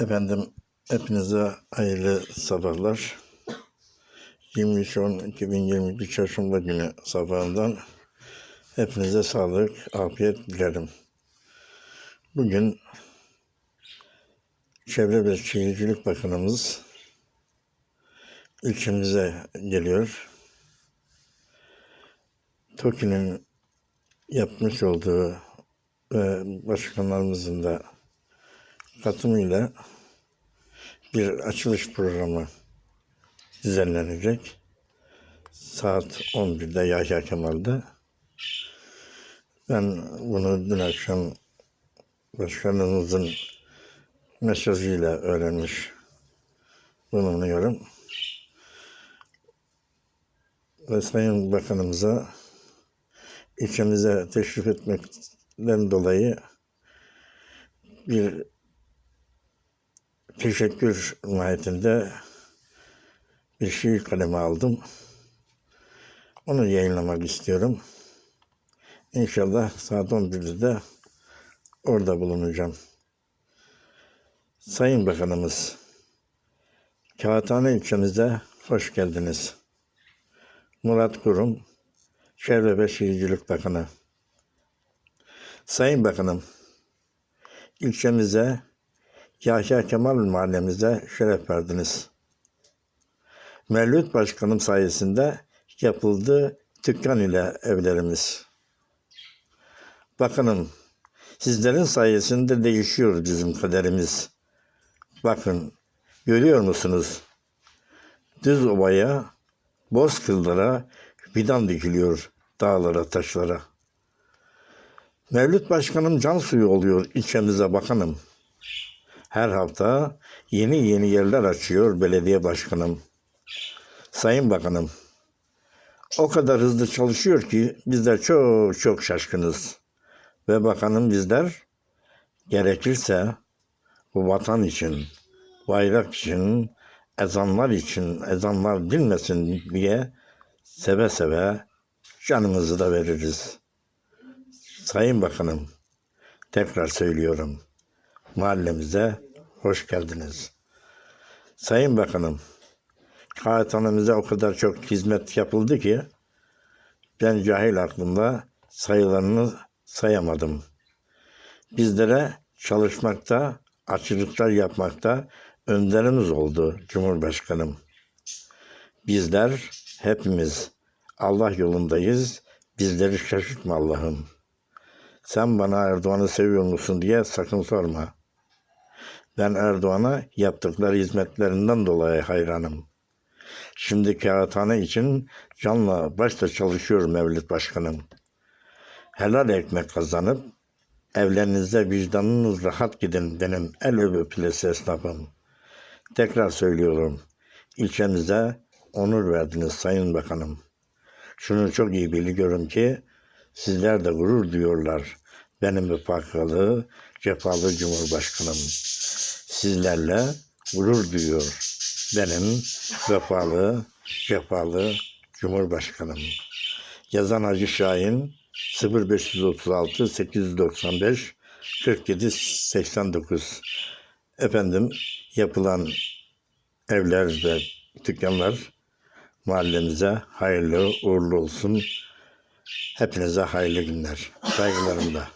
Efendim hepinize hayırlı sabahlar. 23-10-2022 çarşamba günü sabahından hepinize sağlık, afiyet dilerim. Bugün Çevre ve Şehircilik Bakanımız ilçemize geliyor. TOKİ'nin yapmış olduğu ve başkanlarımızın da katılımıyla bir açılış programı düzenlenecek. Saat 11'de Yahya Kemal'de. Ben bunu dün akşam başkanımızın mesajıyla öğrenmiş bulunuyorum. Ve Sayın Bakanımıza ilçemize teşrif etmekten dolayı bir teşekkür mahiyetinde bir şiir kalemi aldım. Onu yayınlamak istiyorum. İnşallah saat 11'de de orada bulunacağım. Sayın Bakanımız, Kağıthane ilçemize hoş geldiniz. Murat Kurum, Çevre ve Şehircilik Bakanı. Sayın Bakanım, ilçemize Yahya Kemal mahallemize şeref verdiniz. Mevlüt Başkanım sayesinde yapıldı dükkan ile evlerimiz. Bakınım, sizlerin sayesinde değişiyor bizim kaderimiz. Bakın, görüyor musunuz? Düz ovaya, bozkırlara fidan dikiliyor dağlara, taşlara. Mevlüt Başkanım can suyu oluyor ilçemize bakanım. Her hafta yeni yeni yerler açıyor belediye başkanım. Sayın Bakanım, o kadar hızlı çalışıyor ki bizler çok çok şaşkınız. Ve bakanım bizler gerekirse bu vatan için, bayrak için, ezanlar için, ezanlar dinmesin diye seve seve canımızı da veririz. Sayın Bakanım, tekrar söylüyorum mahallemize hoş geldiniz. Sayın Bakanım, kağıthanemize o kadar çok hizmet yapıldı ki ben cahil aklımda sayılarını sayamadım. Bizlere çalışmakta, açılıklar yapmakta önderimiz oldu Cumhurbaşkanım. Bizler hepimiz Allah yolundayız. Bizleri şaşırtma Allah'ım. Sen bana Erdoğan'ı seviyor musun diye sakın sorma. Ben Erdoğan'a yaptıkları hizmetlerinden dolayı hayranım. Şimdi kağıthane için canla başla çalışıyor Mevlüt Başkanım. Helal ekmek kazanıp evlerinizde vicdanınız rahat gidin benim el öpülesi esnafım. Tekrar söylüyorum. ilçemize onur verdiniz Sayın Bakanım. Şunu çok iyi biliyorum ki sizler de gurur duyuyorlar. Benim vefakalı, cefalı Cumhurbaşkanım. Sizlerle gurur duyuyor. Benim vefalı, cefalı Cumhurbaşkanım. Yazan Hacı Şahin 0536 895 47 89 Efendim yapılan evler ve dükkanlar mahallemize hayırlı uğurlu olsun. Hepinize hayırlı günler. Saygılarımla.